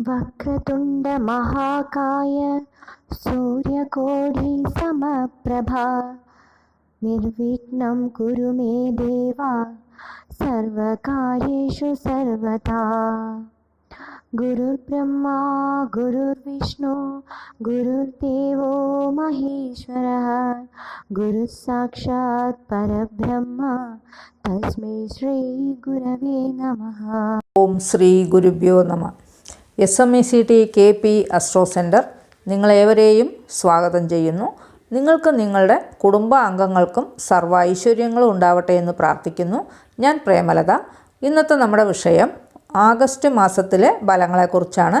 वक्रतुण्डमहाकाय सूर्यकोढिसमप्रभा निर्विघ्न कुरु मे देवा, सर्वकार्येषु सर्वदा गुरुर्ब्रह्मा, गुरुर्विष्णु, गुरुर्देवो महेश्वरः। गुरुसाक्षात् परब्रह्म, तस्मै श्रीगुरवे नमः। श्री गुरव्यो नमः। S M E C T K P astro centre നിങ്ങളേവരെയും സ്വാഗതം ചെയ്യുന്നു. നിങ്ങൾക്ക് നിങ്ങളുടെ കുടുംബ അംഗങ്ങൾക്കും സർവ ഐശ്വര്യങ്ങളും ഉണ്ടാവട്ടെ എന്ന് പ്രാർത്ഥിക്കുന്നു. ഞാൻ പ്രേമലത. ഇന്നത്തെ നമ്മുടെ വിഷയം ആഗസ്റ്റ് മാസത്തിലെ ഫലങ്ങളെക്കുറിച്ചാണ്.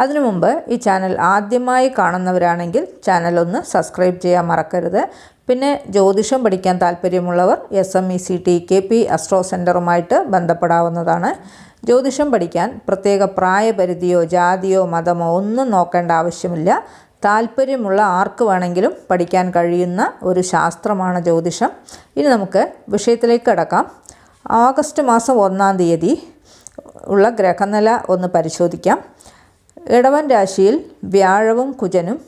അതിനു മുമ്പ് ഈ ചാനൽ ആദ്യമായി കാണുന്നവരാണെങ്കിൽ ചാനൽ ഒന്ന് സബ്സ്ക്രൈബ് ചെയ്യാൻ മറക്കരുത്. പിന്നെ ജ്യോതിഷം പഠിക്കാൻ താല്പര്യമുള്ളവർ S M E C T K P astro സെന്ററുമായിട്ട് ബന്ധപ്പെടാവുന്നതാണ്. ജ്യോതിഷം പഠിക്കാൻ പ്രത്യേക പ്രായപരിധിയോ ജാതിയോ മതമോ ഒന്നും നോക്കേണ്ട ആവശ്യമില്ല. താല്പര്യമുള്ള ആർക്ക് വേണമെങ്കിലും പഠിക്കാൻ കഴിയുന്ന ഒരു ശാസ്ത്രമാണ് ജ്യോതിഷം. ഇനി നമുക്ക് വിഷയത്തിലേക്ക് കടക്കാം. ഓഗസ്റ്റ് മാസം ഒന്നാം തീയതി ഉള്ള ഗ്രഹനില ഒന്ന് പരിശോധിക്കാം. ഇടവൻ രാശിയിൽ വ്യാഴവും കുജനും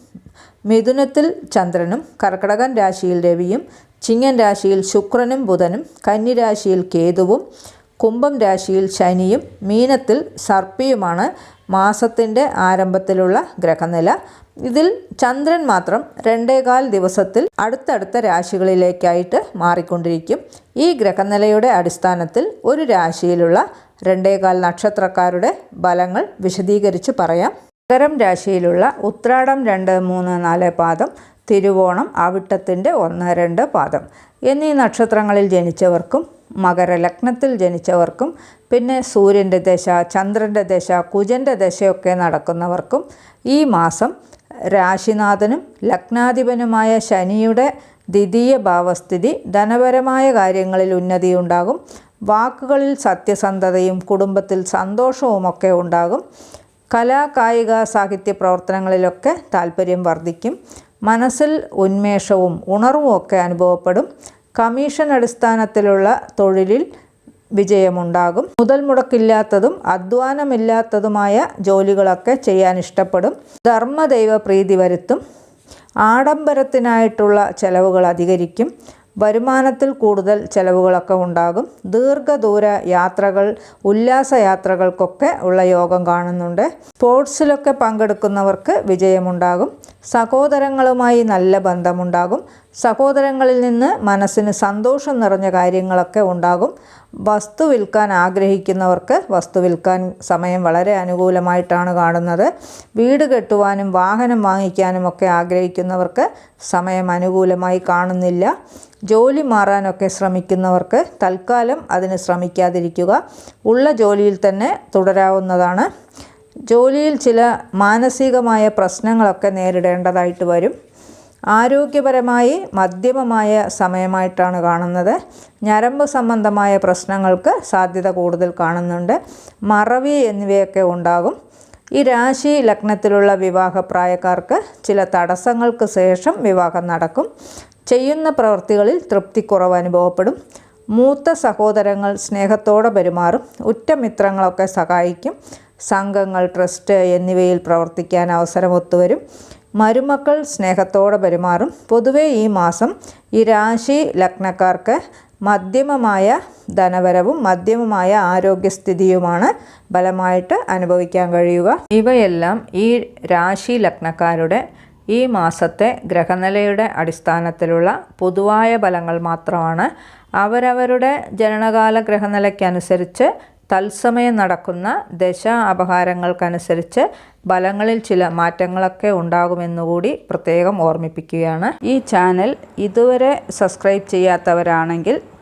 മിഥുനത്തിൽ ചന്ദ്രനും കർക്കടകൻ രാശിയിൽ രവിയും ചിങ്ങൻ രാശിയിൽ ശുക്രനും ബുധനും കന്നിരാശിയിൽ കേതുവും കുംഭം രാശിയിൽ ശനിയും മീനത്തിൽ സർപ്പിയുമാണ് മാസത്തിന്റെ ആരംഭത്തിലുള്ള ഗ്രഹനില. ഇതിൽ ചന്ദ്രൻ മാത്രം രണ്ടേകാൽ ദിവസത്തിൽ അടുത്തടുത്ത രാശികളിലേക്കായിട്ട് മാറിക്കൊണ്ടിരിക്കും. ഈ ഗ്രഹനിലയുടെ അടിസ്ഥാനത്തിൽ ഒരു രാശിയിലുള്ള രണ്ടേകാൽ നക്ഷത്രക്കാരുടെ ഫലങ്ങൾ വിശദീകരിച്ച് പറയാം. മകരം രാശിയിലുള്ള ഉത്രാടം രണ്ട് മൂന്ന് നാല് പാദം തിരുവോണം അവിട്ടത്തിന്റെ ഒന്ന് രണ്ട് പാദം എന്നീ നക്ഷത്രങ്ങളിൽ ജനിച്ചവർക്കും മകരലഗ്നത്തിൽ ജനിച്ചവർക്കും പിന്നെ സൂര്യന്റെ ദശ ചന്ദ്രന്റെ ദശ കുജന്റെ ദശയൊക്കെ നടക്കുന്നവർക്കും ഈ മാസം രാശിനാഥനും ലഗ്നാധിപനുമായ ശനിയുടെ ദ്വിതീയ ഭാവസ്ഥിതി ധനപരമായ കാര്യങ്ങളിൽ ഉന്നതിയുണ്ടാകും. വാക്കുകളിൽ സത്യസന്ധതയും കുടുംബത്തിൽ സന്തോഷവുമൊക്കെ ഉണ്ടാകും. കലാ കായിക സാഹിത്യ പ്രവർത്തനങ്ങളിലൊക്കെ താല്പര്യം വർദ്ധിക്കും. മനസ്സിൽ ഉന്മേഷവും ഉണർവും ഒക്കെ അനുഭവപ്പെടും. കമ്മീഷൻ അടിസ്ഥാനത്തിലുള്ള തൊഴിലിൽ വിജയമുണ്ടാകും. മുതൽ മുടക്കില്ലാത്തതും അധ്വാനമില്ലാത്തതുമായ ജോലികളൊക്കെ ചെയ്യാൻ ഇഷ്ടപ്പെടും. ധർമ്മദൈവ പ്രീതി വരുത്തും. ആഡംബരത്തിനായിട്ടുള്ള ചെലവുകൾ അധികരിക്കും. വരുമാനത്തിൽ കൂടുതൽ ചിലവുകളൊക്കെ ഉണ്ടാകും. ദീർഘദൂര യാത്രകൾ ഉല്ലാസ യാത്രകൾക്കൊക്കെ ഉള്ള യോഗം കാണുന്നുണ്ട്. സ്പോർട്സിലൊക്കെ പങ്കെടുക്കുന്നവർക്ക് വിജയമുണ്ടാകും. സഹോദരങ്ങളുമായി നല്ല ബന്ധമുണ്ടാകും. സഹോദരങ്ങളിൽ നിന്ന് മനസ്സിന് സന്തോഷം നിറഞ്ഞ കാര്യങ്ങളൊക്കെ ഉണ്ടാകും. വസ്തു വിൽക്കാൻ ആഗ്രഹിക്കുന്നവർക്ക് വസ്തു വിൽക്കാൻ സമയം വളരെ അനുകൂലമായിട്ടാണ് കാണുന്നത്. വീട് കെട്ടുവാനും വാഹനം വാങ്ങിക്കാനും ഒക്കെ ആഗ്രഹിക്കുന്നവർക്ക് സമയം അനുകൂലമായി കാണുന്നില്ല. ജോലി മാറാനൊക്കെ ശ്രമിക്കുന്നവർക്ക് തൽക്കാലം അതിന് ശ്രമിക്കാതിരിക്കുക. ഉള്ള ജോലിയിൽ തന്നെ തുടരാവുന്നതാണ്. ജോലിയിൽ ചില മാനസികമായ പ്രശ്നങ്ങളൊക്കെ നേരിടേണ്ടതായിട്ട് വരും. ആരോഗ്യപരമായി മധ്യമമായ സമയമായിട്ടാണ് കാണുന്നത്. ഞരമ്പ് സംബന്ധമായ പ്രശ്നങ്ങൾക്ക് സാധ്യത കൂടുതൽ കാണുന്നുണ്ട്. മറവി എന്നിവയൊക്കെ ഉണ്ടാകും. ഈ രാശി ലഗ്നത്തിലുള്ള വിവാഹപ്രായക്കാർക്ക് ചില തടസ്സങ്ങൾക്ക് ശേഷം വിവാഹം നടക്കും. ചെയ്യുന്ന പ്രവൃത്തികളിൽ തൃപ്തിക്കുറവ് അനുഭവപ്പെടും. മൂത്ത സഹോദരങ്ങൾ സ്നേഹത്തോടെ പെരുമാറും. ഉറ്റമിത്രങ്ങളൊക്കെ സഹായിക്കും. സംഘങ്ങൾ ട്രസ്റ്റ് എന്നിവയിൽ പ്രവർത്തിക്കാൻ അവസരം ഒത്തുവരും. മരുമക്കൾ സ്നേഹത്തോടെ പെരുമാറും. പൊതുവേ ഈ മാസം ഈ രാശി ലഗ്നക്കാർക്ക് മധ്യമമായ ധനവരവും മധ്യമമായ ആരോഗ്യസ്ഥിതിയുമാണ് ബലമായിട്ട് അനുഭവിക്കാൻ കഴിയുക. ഇവയെല്ലാം ഈ രാശി ലഗ്നക്കാരുടെ ഈ മാസത്തെ ഗ്രഹനിലയുടെ അടിസ്ഥാനത്തിലുള്ള പൊതുവായ ഫലങ്ങൾ മാത്രമാണ്. അവരവരുടെ ജനനകാല ഗ്രഹനിലയ്ക്കനുസരിച്ച് തത്സമയം നടക്കുന്ന ദശ അപഹാരങ്ങൾക്കനുസരിച്ച് ഫലങ്ങളിൽ ചില മാറ്റങ്ങളൊക്കെ ഉണ്ടാകുമെന്നുകൂടി പ്രത്യേകം ഓർമ്മിപ്പിക്കുകയാണ്. ഈ ചാനൽ ഇതുവരെ സബ്സ്ക്രൈബ് ചെയ്യാത്തവരാണെങ്കിൽ